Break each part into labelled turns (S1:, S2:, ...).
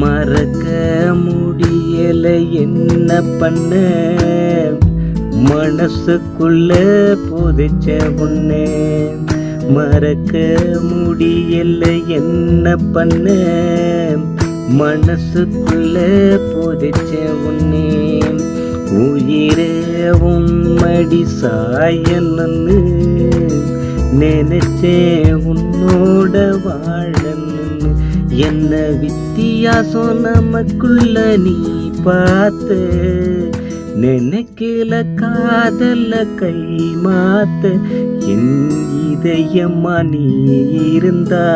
S1: மறக்க முடியலை என்ன பண்ண? மனசுக்குள்ள புதைச்ச உன்னை மறக்க முடியல என்ன பண்ண? மனசுக்குள்ள புதைச்ச உன்னே உயிரே உன்மடி சாயன்னு நினைச்சே உன்னோட வாழன்னு என்ன வித்தியாசம் நமக்குள்ள நீ பார்த்த நினைக்கல காதல கை மாத்த என் இதயம்மா நீ இருந்தா.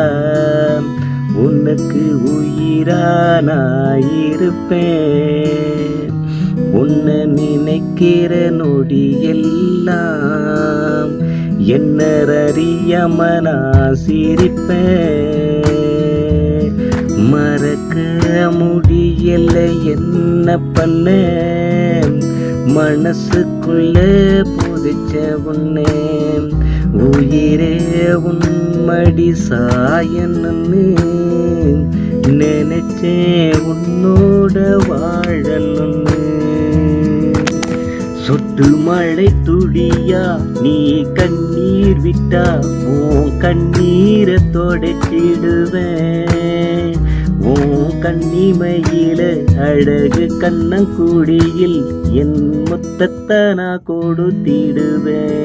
S1: உனக்கு உயிரா நான் இருப்பேன் உன்னை நினைக்கிற நொடி எல்லாம் என்ன அறியாம நான் சிரிப்பேன். மறக்க முடியலை என்ன பண்ண மனசுக்குள்ள புதிச்ச உன்னே. உயிரே உன்மடி சாயன்னு நினைச்சே உன்னோட வாழணும்னு சொட்டு மழை துடியா நீ கண்ணீர் விட்டா உன் கண்ணீரை தொடச்சிடுவேன். உன் கண்ணிமையில அழகு கண்ணங்குடியில் என் மொத்தத்தை நான் கொடுத்திடுவேன்.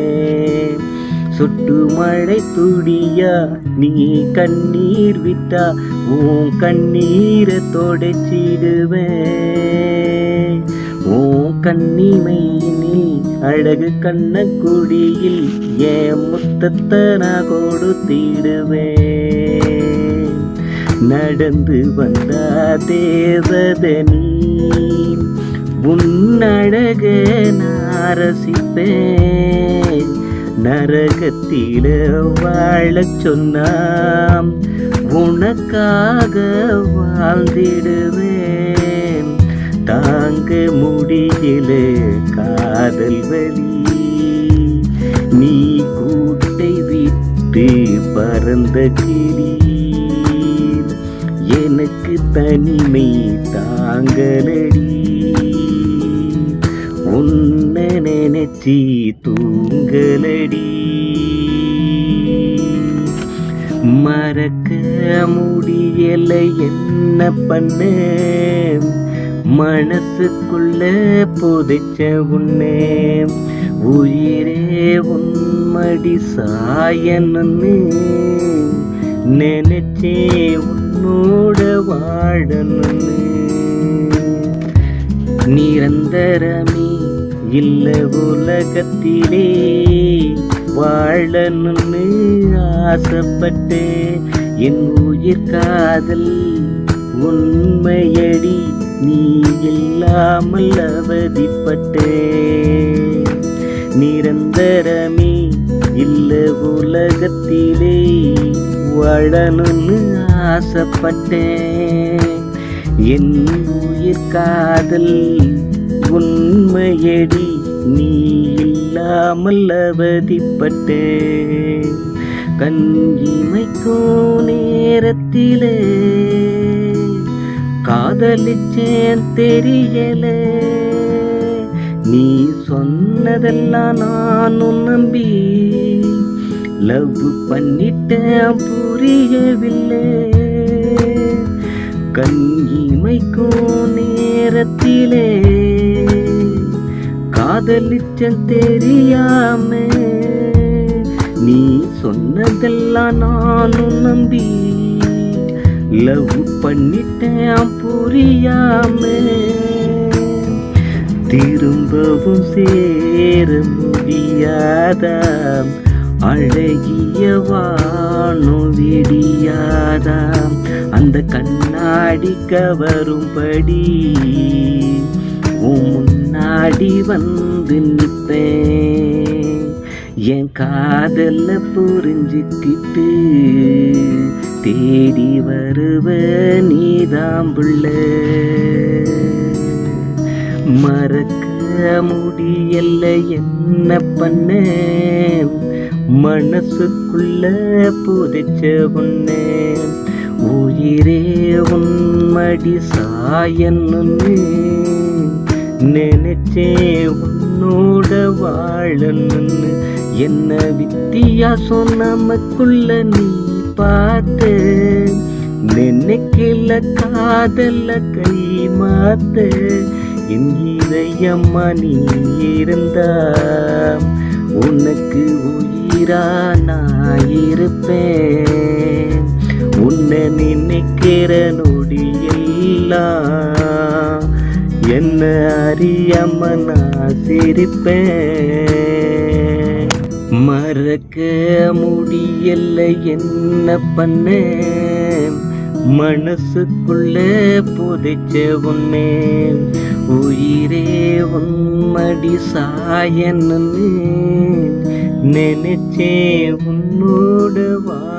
S1: சொட்டு மழை துளியா நீ கண்ணீர் விட்டா உன் கண்ணீரை தொடச்சிடுவேன். உன் கண்ணிமையினில் அழகு கண்ணக்குடியில் ஏன் முத்தத்தை நான் கொடுத்திடுவேன். நடந்து வந்த தேவதனி உன்னழக நான் நரகத்தில வாழச் சொன்னாம். உனக்காக வாழ்ந்திடுவேன். தாங்க முடியல காதல் வலி. நீ கூட்டை விட்டு பறந்த கிளி. தனிமை தாங்கலடி. உன்னை நினைச்சி தூங்கலடி. மறக்க முடியல என்ன பண்ண? மனசுக்குள்ள புதைச்ச உன்னே. உயிரே உன்மடி சாயன்னு நினைச்சே உன்னோட நிரந்தரமே இல்ல உலகத்திலே வாழணும்னு ஆசைப்பட்டு. என் உயிர் காதல் உண்மையடி நீ இல்லாமல் அவதிப்பட்டே. நிரந்தரமே இல்ல உலகத்திலே வாழணும்னு ஆசைப்பட்டேன். என் உயிர் காதல் உண்மையடி நீ இல்லாமல் அவதிப்பட்டேன். கஞ்சிமைக்கும் நேரத்திலே காதலிச்சேன் தெரியலே. நீ சொன்னதெல்லாம் நான் நம்பி லவ் பண்ணிட்டேன் புரியவில்லை. கண்ணிமைக்கும் நேரத்திலே காதலிச்சன் தெரியாம நீ சொன்னதெல்லாம் நானும் நம்பி. லவ் பண்ணிட்டேன் புரியாம திரும்பவும் சேர முடியாதான் அழகிய வானும் விடியாதாம் அந்த கண்ணாடி கவரும்படி உன் நாடி வந்து நிற்பேன். என் காதல்ல புரிஞ்சுக்கிட்டு தேடி வருவ நீதாம் புள்ள. மறக்க முடியல என்ன பண்ண மனசுக்குள்ள புதைச்ச உன்னே. உயிரே உன்மடி சாயன்னு நினைச்சே உன்னோட வாழன்னு என்ன வித்தியாசம் நமக்குள்ள நீ பார்த்து. நினைக்கல காதல கை மாத்து. என் இதயம்மா நீ இருந்தா. உனக்கு உயிர் நான் இருப்பேன் உன்னை நினைக்கிற நொடியெல்லாம் என்ன அறியாம நான் சிரிப்பேன். மறக்க முடியல என்ன பண்ண மனசுக்குள்ள புதைச்ச உன்னே உயிரே உன்மடி சாயன்னு நினைச்சே உன்னோடு வா.